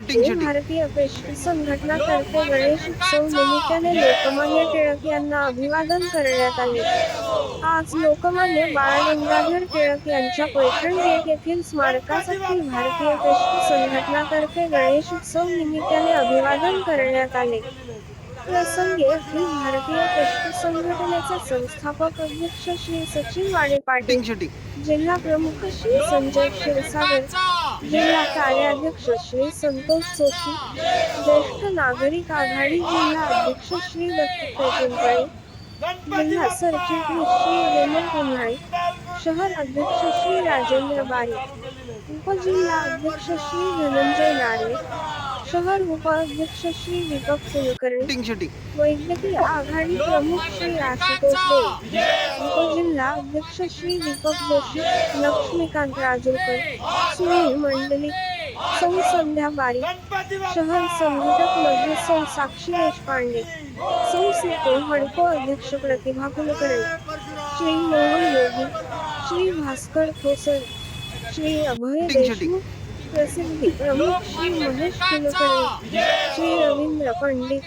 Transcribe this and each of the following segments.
भारतीय पेशवी संघटनातर्फे गणेश उत्सव निमित्ताने लोकमान्य टिळक यांना अभिवादन करण्यात आले. आज लोकमान्य बाळ गंगाधर टिळक यांच्या पैठण गेट येथील स्मारकास अखिल भारतीय पेशवी संघटनातर्फे गणेश उत्सव निमित्ताने अभिवादन करण्यात आले. प्रसंगी अखिल भारतीय पेशवी संघटनेचे संस्थापक अध्यक्ष श्री सचिन वाडे पाटील जिल्हा प्रमुख श्री संजय क्षीरसागर जिल्हा कार्याध्यक्ष श्री संतोष जोशी ज्येष्ठ नागरिक आघाडी जिल्हा अध्यक्ष श्री दत्त जिल्हा सरचिटणीस श्री हेमंत उन्हाळे शहर अध्यक्ष श्री राजेंद्र बारी उपजिल्हा अध्यक्ष श्री धनंजय नारे शहर उपाध्यक्ष श्री दीपक कुलकर्णी वैद्यकीय आघाडी प्रमुख श्री आशुतोष देव. उपजिल्हा अध्यक्ष श्री दीपक जोशी लक्ष्मीकांत राजूरकर. सुनील मंडलिक. सौ संध्या बारी. शहर संघटकमध्ये सौ साक्षी देशपांडे. सौ सीतो हडको अध्यक्ष प्रतिभा कुलकर्णी. श्री मोहन योगी. श्री भास्कर ठोसर. श्री अभय देशमुख. प्रसिद्धी. प्रमुख श्री महेश कुलकर्णी श्री रवींद्र पंडित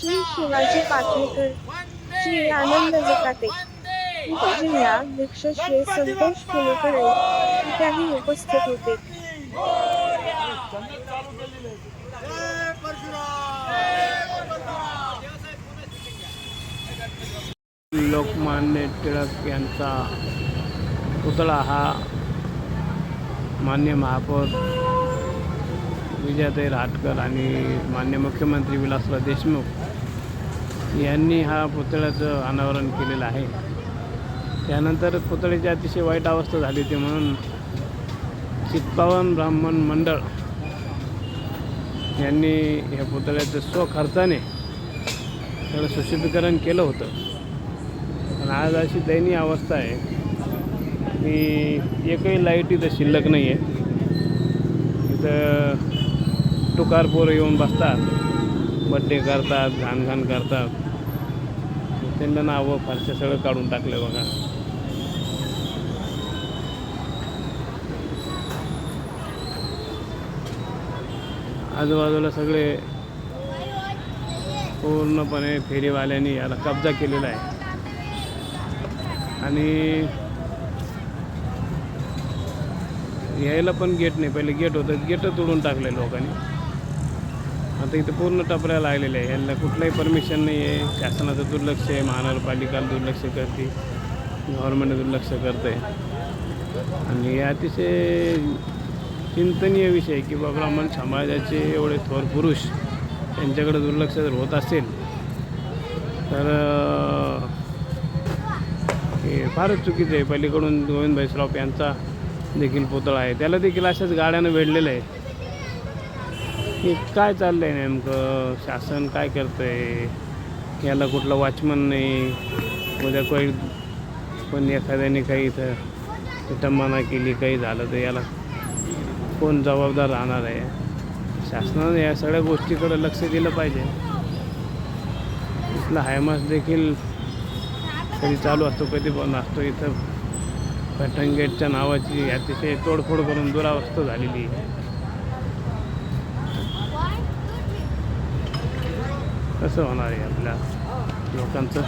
श्री शिवाजी पाटणेकर श्री आनंद जकाते उपजिल्हाध्यक्ष श्री संतोष कुलकर्णी त्याही उपस्थित होते. लोकमान्य टिळक यांचा पुतळा हा मान्य महापौर विजयाताई राटकर आणि मान्य मुख्यमंत्री विलासराव देशमुख यांनी हा पुतळ्याचं अनावरण केलेलं आहे. त्यानंतर पुतळ्याची अतिशय वाईट अवस्था झाली होती म्हणून चित्पावन ब्राह्मण मंडळ यांनी ह्या पुतळ्याचं स्वखर्चाने त्याला सुशोभीकरण केलं होतं. पण आज अशी दयनीय अवस्था आहे. की एकही लाइट इथं शिल्लक नाही आहे. इथं टुकार पोरं येऊन बसतात. बड्डे करतात घाणघाण करतात. त्यांना नावं फारसे सगळं काढून टाकलं बघा. आजूबाजूला सगळे पूर्णपणे फेरीवाल्यांनी याला कब्जा केलेला आहे. आणि यायला पण गेट नाही. पहिले गेट होतं. गेटच तोडून टाकले लोकांनी. आता इथं पूर्ण टपऱ्या लागलेले आहे यांना कुठलंही परमिशन नाही आहे. शासनाचं दुर्लक्ष आहे. महानगरपालिका दुर्लक्ष करते. गव्हर्नमेंट दुर्लक्ष करते आणि हे अतिशय चिंतनीय विषय की बाबा ब्राह्मण समाजाचे एवढे थोर पुरुष यांच्याकडे दुर्लक्ष जर होत असेल तर हे फारच चुकीचं आहे. पलीकडून गोविंद श्रॉफ यांचा देखील पुतळा आहे. त्याला देखील अशाच गाड्यानं वेढलेलं आहे. की काय चाललं आहे नेमकं? शासन काय करतं आहे याला कुठलं वॉचमन नाही. उद्या काही पण एखाद्याने काही इथं विटंबना केली काही झालं तर याला कोण जबाबदार राहणार आहे? शासनानं या सगळ्या गोष्टीकडे लक्ष दिलं पाहिजे. इथला हायमास देखील कधी चालू असतो कधी बंद असतो. इथं पॅटर्न गेटच्या नावाची अतिशय तोडफोड करून दुरावस्था झालेली आहे. कसं होणार आहे आपल्या लोकांचं?